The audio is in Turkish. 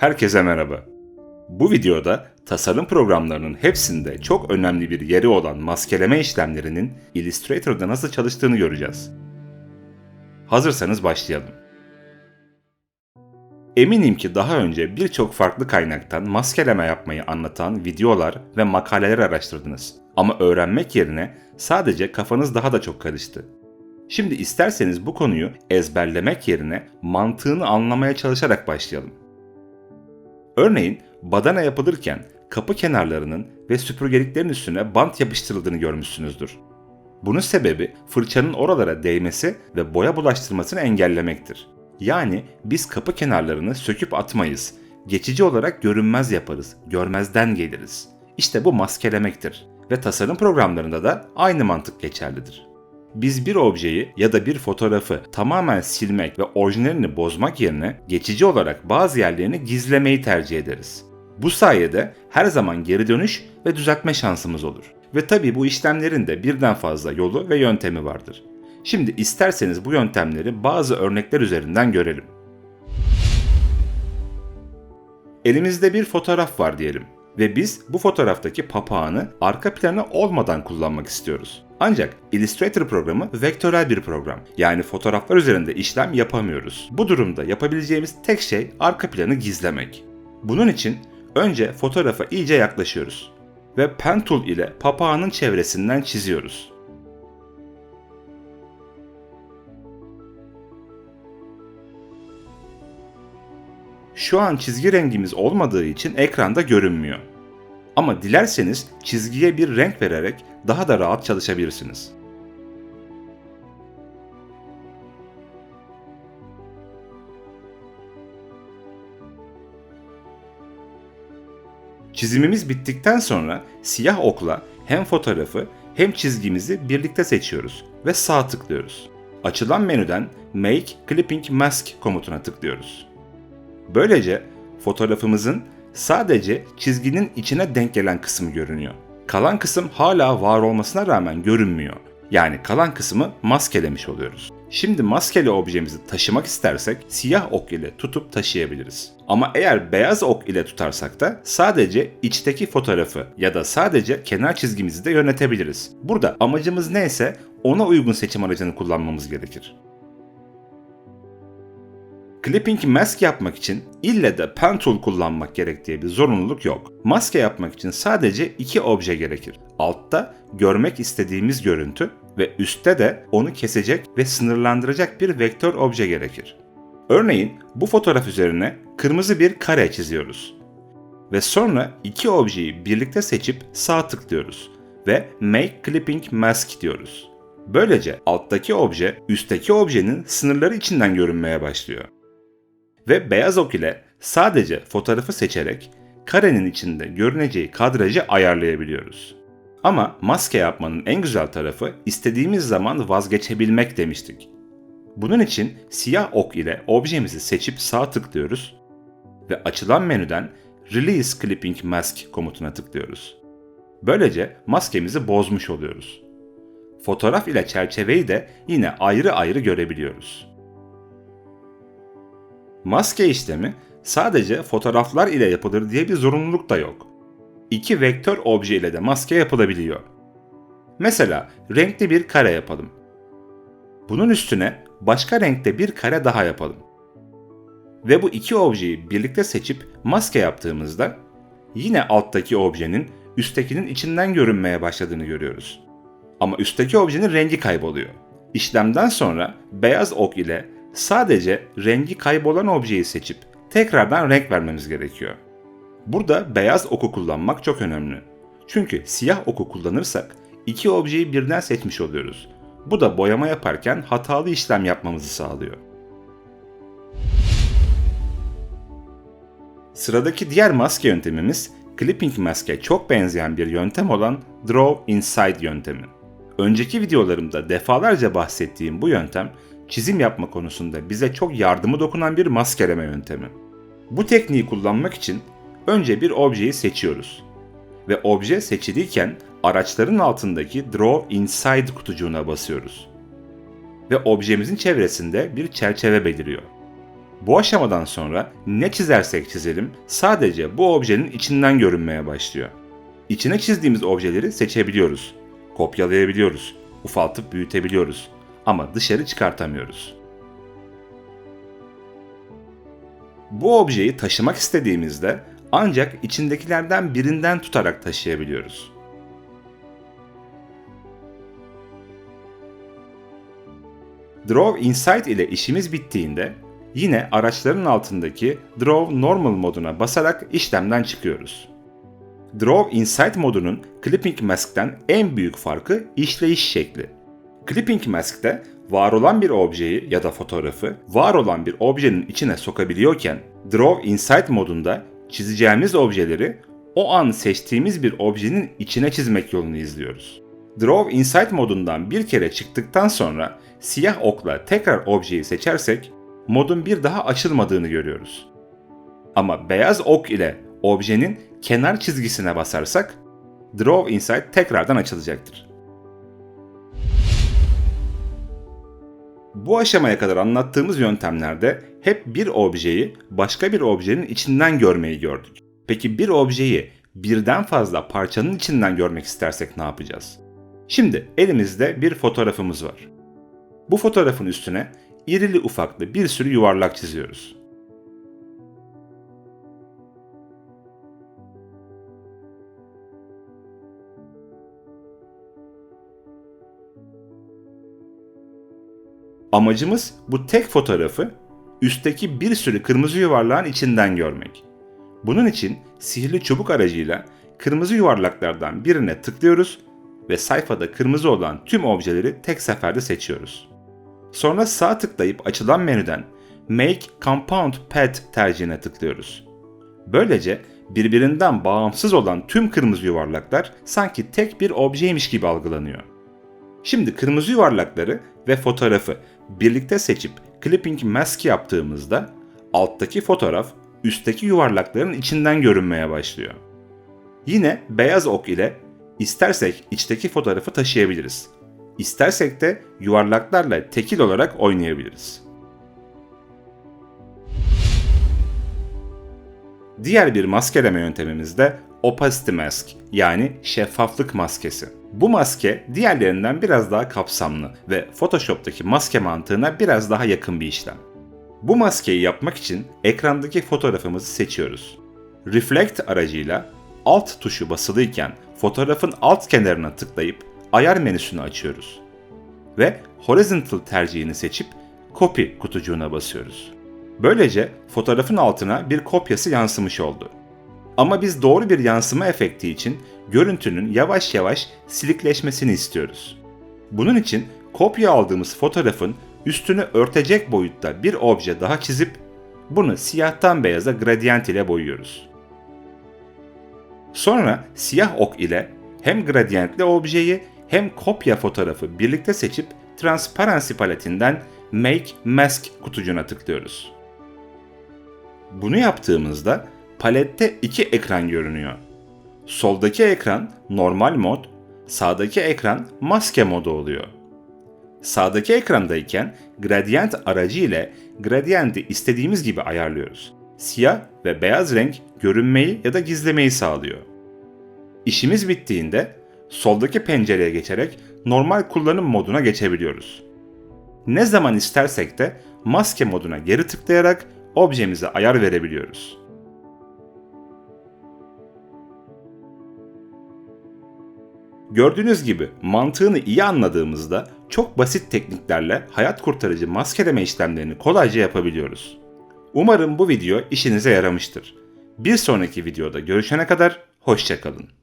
Herkese merhaba. Bu videoda tasarım programlarının hepsinde çok önemli bir yeri olan maskeleme işlemlerinin Illustrator'da nasıl çalıştığını göreceğiz. Hazırsanız başlayalım. Eminim ki daha önce birçok farklı kaynaktan maskeleme yapmayı anlatan videolar ve makaleler araştırdınız. Ama öğrenmek yerine sadece kafanız daha da çok karıştı. Şimdi isterseniz bu konuyu ezberlemek yerine mantığını anlamaya çalışarak başlayalım. Örneğin badana yapılırken kapı kenarlarının ve süpürgeliklerin üstüne bant yapıştırıldığını görmüşsünüzdür. Bunun sebebi fırçanın oralara değmesi ve boya bulaştırmasını engellemektir. Yani biz kapı kenarlarını söküp atmayız. Geçici olarak görünmez yaparız, görmezden geliriz. İşte bu maskelemektir ve tasarım programlarında da aynı mantık geçerlidir. Biz bir objeyi ya da bir fotoğrafı tamamen silmek ve orijinalini bozmak yerine geçici olarak bazı yerlerini gizlemeyi tercih ederiz. Bu sayede her zaman geri dönüş ve düzeltme şansımız olur. Ve tabi bu işlemlerin de birden fazla yolu ve yöntemi vardır. Şimdi isterseniz bu yöntemleri bazı örnekler üzerinden görelim. Elimizde bir fotoğraf var diyelim ve biz bu fotoğraftaki papağanı arka planı olmadan kullanmak istiyoruz. Ancak Illustrator programı vektörel bir program. Yani fotoğraflar üzerinde işlem yapamıyoruz. Bu durumda yapabileceğimiz tek şey arka planı gizlemek. Bunun için önce fotoğrafa iyice yaklaşıyoruz ve pen tool ile papağanın çevresinden çiziyoruz. Şu an çizgi rengimiz olmadığı için ekranda görünmüyor. Ama dilerseniz çizgiye bir renk vererek daha da rahat çalışabilirsiniz. Çizimimiz bittikten sonra siyah okla hem fotoğrafı hem çizgimizi birlikte seçiyoruz ve sağ tıklıyoruz. Açılan menüden Make Clipping Mask komutuna tıklıyoruz. Böylece fotoğrafımızın sadece çizginin içine denk gelen kısmı görünüyor. Kalan kısım hala var olmasına rağmen görünmüyor. Yani kalan kısmı maskelemiş oluyoruz. Şimdi maskeli objemizi taşımak istersek siyah ok ile tutup taşıyabiliriz. Ama eğer beyaz ok ile tutarsak da sadece içteki fotoğrafı ya da sadece kenar çizgimizi de yönetebiliriz. Burada amacımız neyse ona uygun seçim aracını kullanmamız gerekir. Clipping mask yapmak için ille de pen tool kullanmak gerek diye bir zorunluluk yok. Maske yapmak için sadece iki obje gerekir. Altta görmek istediğimiz görüntü ve üstte de onu kesecek ve sınırlandıracak bir vektör obje gerekir. Örneğin bu fotoğraf üzerine kırmızı bir kare çiziyoruz. Ve sonra iki objeyi birlikte seçip sağ tıklıyoruz ve Make Clipping Mask diyoruz. Böylece alttaki obje üstteki objenin sınırları içinden görünmeye başlıyor ve beyaz ok ile sadece fotoğrafı seçerek karenin içinde görüneceği kadrajı ayarlayabiliyoruz. Ama maske yapmanın en güzel tarafı istediğimiz zaman vazgeçebilmek demiştik. Bunun için siyah ok ile objemizi seçip sağ tıklıyoruz ve açılan menüden Release Clipping Mask komutuna tıklıyoruz. Böylece maskemizi bozmuş oluyoruz. Fotoğraf ile çerçeveyi de yine ayrı ayrı görebiliyoruz. Maske işlemi sadece fotoğraflar ile yapılır diye bir zorunluluk da yok. İki vektör obje ile de maske yapılabiliyor. Mesela renkli bir kare yapalım. Bunun üstüne başka renkte bir kare daha yapalım. Ve bu iki objeyi birlikte seçip maske yaptığımızda yine alttaki objenin üsttekinin içinden görünmeye başladığını görüyoruz. Ama üstteki objenin rengi kayboluyor. İşlemden sonra beyaz ok ile Sadece rengi kaybolan objeyi seçip tekrardan renk vermemiz gerekiyor. Burada beyaz oku kullanmak çok önemli. Çünkü siyah oku kullanırsak iki objeyi birden seçmiş oluyoruz. Bu da boyama yaparken hatalı işlem yapmamızı sağlıyor. Sıradaki diğer maske yöntemimiz clipping maske çok benzeyen bir yöntem olan Draw Inside yöntemi. Önceki videolarımda defalarca bahsettiğim bu yöntem çizim yapma konusunda bize çok yardımı dokunan bir maskeleme yöntemi. Bu tekniği kullanmak için önce bir objeyi seçiyoruz. Ve obje seçiliyken araçların altındaki Draw Inside kutucuğuna basıyoruz. Ve objemizin çevresinde bir çerçeve beliriyor. Bu aşamadan sonra ne çizersek çizelim sadece bu objenin içinden görünmeye başlıyor. İçine çizdiğimiz objeleri seçebiliyoruz, kopyalayabiliyoruz, ufaltıp büyütebiliyoruz ama dışarı çıkartamıyoruz. Bu objeyi taşımak istediğimizde ancak içindekilerden birinden tutarak taşıyabiliyoruz. Draw Insight ile işimiz bittiğinde yine araçların altındaki Draw Normal moduna basarak işlemden çıkıyoruz. Draw Insight modunun Clipping Mask'ten en büyük farkı işleyiş şekli. Clipping Mask'te var olan bir objeyi ya da fotoğrafı var olan bir objenin içine sokabiliyorken Draw Insight modunda çizeceğimiz objeleri o an seçtiğimiz bir objenin içine çizmek yolunu izliyoruz. Draw Insight modundan bir kere çıktıktan sonra siyah okla tekrar objeyi seçersek modun bir daha açılmadığını görüyoruz. Ama beyaz ok ile objenin kenar çizgisine basarsak Draw Insight tekrardan açılacaktır. Bu aşamaya kadar anlattığımız yöntemlerde hep bir objeyi başka bir objenin içinden görmeyi gördük. Peki bir objeyi birden fazla parçanın içinden görmek istersek ne yapacağız? Şimdi elimizde bir fotoğrafımız var. Bu fotoğrafın üstüne irili ufaklı bir sürü yuvarlak çiziyoruz. Amacımız bu tek fotoğrafı üstteki bir sürü kırmızı yuvarlağın içinden görmek. Bunun için sihirli çubuk aracıyla kırmızı yuvarlaklardan birine tıklıyoruz ve sayfada kırmızı olan tüm objeleri tek seferde seçiyoruz. Sonra sağ tıklayıp açılan menüden Make Compound Path tercihine tıklıyoruz. Böylece birbirinden bağımsız olan tüm kırmızı yuvarlaklar sanki tek bir objeymiş gibi algılanıyor. Şimdi kırmızı yuvarlakları ve fotoğrafı birlikte seçip clipping mask yaptığımızda alttaki fotoğraf üstteki yuvarlakların içinden görünmeye başlıyor. Yine beyaz ok ile istersek içteki fotoğrafı taşıyabiliriz. İstersek de yuvarlaklarla tekil olarak oynayabiliriz. Diğer bir maskeleme yöntemimiz de opacity mask yani şeffaflık maskesi. Bu maske diğerlerinden biraz daha kapsamlı ve Photoshop'taki maske mantığına biraz daha yakın bir işlem. Bu maskeyi yapmak için ekrandaki fotoğrafımızı seçiyoruz. Reflect aracıyla Alt tuşu basılıyken fotoğrafın alt kenarına tıklayıp ayar menüsünü açıyoruz. Ve Horizontal tercihini seçip Copy kutucuğuna basıyoruz. Böylece fotoğrafın altına bir kopyası yansımış oldu. Ama biz doğru bir yansıma efekti için görüntünün yavaş yavaş silikleşmesini istiyoruz. Bunun için kopya aldığımız fotoğrafın üstünü örtecek boyutta bir obje daha çizip bunu siyahtan beyaza gradient ile boyuyoruz. Sonra siyah ok ile hem gradientli objeyi hem kopya fotoğrafı birlikte seçip Transparency paletinden Make Mask kutucuğuna tıklıyoruz. Bunu yaptığımızda palette iki ekran görünüyor. Soldaki ekran normal mod, sağdaki ekran maske modu oluyor. Sağdaki ekrandayken gradient aracı ile gradienti istediğimiz gibi ayarlıyoruz. Siyah ve beyaz renk görünmeyi ya da gizlemeyi sağlıyor. İşimiz bittiğinde soldaki pencereye geçerek normal kullanım moduna geçebiliyoruz. Ne zaman istersek de maske moduna geri tıklayarak objemize ayar verebiliyoruz. Gördüğünüz gibi mantığını iyi anladığımızda çok basit tekniklerle hayat kurtarıcı maskeleme işlemlerini kolayca yapabiliyoruz. Umarım bu video işinize yaramıştır. Bir sonraki videoda görüşene kadar hoşçakalın.